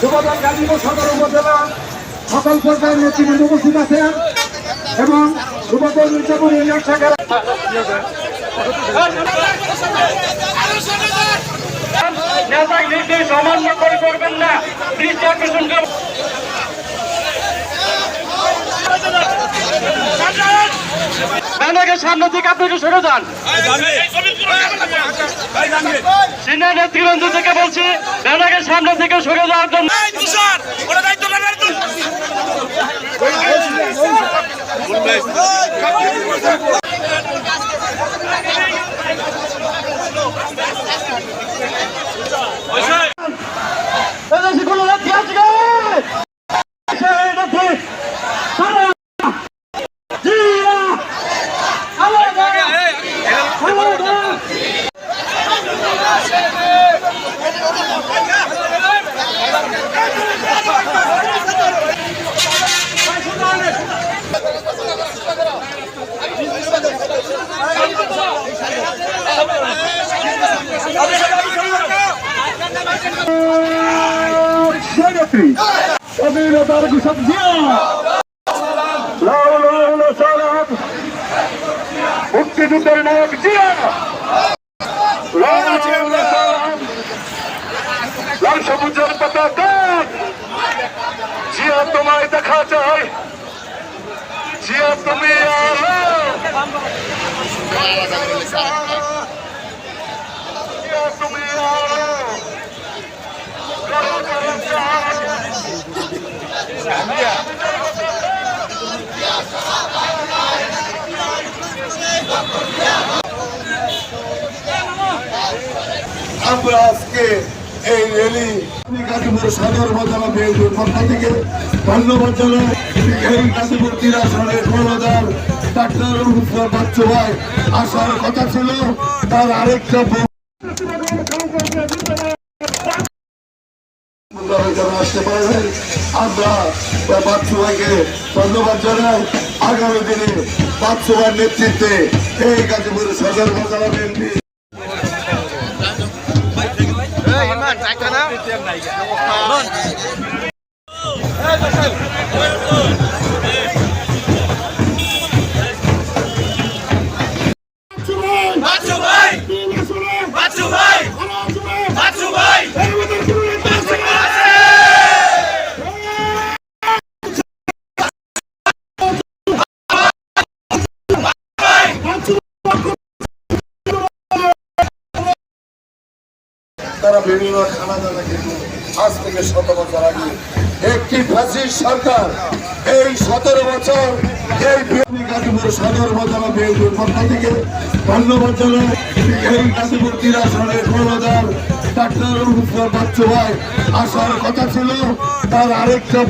যুবদল গাজীপুর সদর উপজেলা সকল পর্যায়ের নেতৃবৃন্দ উপস্থিত আছেন এবং যুবদল মির্জাপুর ইউনিয়ন শাখার নেতা নির্দেশ অমান্য করে করবেন না। দৃষ্টি আকর্ষণ করবেন ব্যানারের সামনে থেকে আপনি একটু সরে যান। সিনিয়র নেতৃবৃন্দ থেকে বলছি ব্যানারের সামনে থেকে সরে যাওয়ার জন্য এদেশে স্বাধীনতার ঘোষক জিয়া। লাউ লাউ লাউ সালাম মুক্তিযুদ্ধের নায়ক জিয়া। লাউ লাউ লাউ সালাম লাল সবুজের পতাকা। জিয়া তোমায় দেখা চাই। জিয়া তুমি তুমি আমরা আজকে এই র্যালি গাজীপুর সদর বাজার বিএনপির পক্ষ থেকে ধন্যবাদ জানাই। এই গাজীপুর তিন আসনের কর্ণধার ডাক্তার রুফুর বাচ্চু ভাই আসার কথা ছিল, তার আরেকটা আপনারা যারা আসতে পারবেন আমরা বাচ্চু ভাইকে ধন্যবাদ জানাই আগামী দিনে বাচ্চু নেতৃত্বে এই গাজীপুরের সদর বাজার বিএনপি বাচ্চু তারা বিভিন্ন খানা দানা কিন্তু আজ থেকে শত বছর আগে একটি ফাঁসির সরকার এই সতেরো বছর এই গাজীপুর সদর বদলা বিএনপির পক্ষ থেকে ধন্যবাদ জানাই। এই গাজীপুর তিরাশনের কর্ণধার ডাক্তার বাচ্চু ভাই আসার কথা ছিল, তার আরেকটা